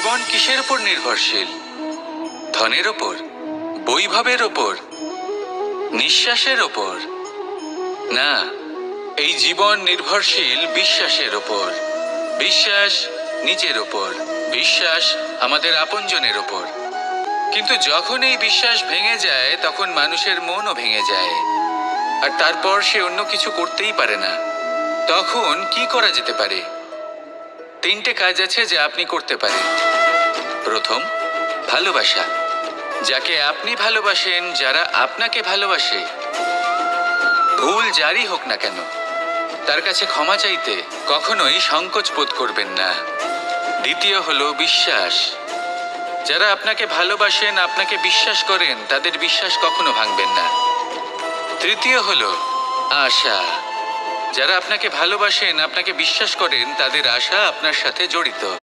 জীবন কিসের উপর নির্ভরশীল? ধনের ওপর বৈভবের ওপর নিঃশ্বাসের ওপর না, এই জীবন নির্ভরশীল বিশ্বাসের ওপর বিশ্বাস নিজের ওপর বিশ্বাস আমাদের আপনজনের ওপর কিন্তু যখন এই বিশ্বাস ভেঙে যায়, তখন মানুষের মনও ভেঙে যায়। আর তারপর সে অন্য কিছু করতেই পারে না। তখন কি করা যেতে পারে? তিনটে কাজ আছে যা আপনি করতে পারেন। প্রথম, ভালোবাসা। যাকে আপনি ভালোবাসেন, যারা আপনাকে ভালোবাসে, ভুল জারি হোক না কেন, তার কাছে ক্ষমা চাইতে কখনোই সংকোচ বোধ করবেন না। দ্বিতীয় হলো বিশ্বাস। যারা আপনাকে ভালোবাসেন, আপনাকে বিশ্বাস করেন, তাদের বিশ্বাস কখনো ভাঙবেন না। তৃতীয় হলো আশা। যারা আপনাকে ভালোবাসেন আপনাকে বিশ্বাস করেন তাদের আশা আপনার সাথে জড়িত।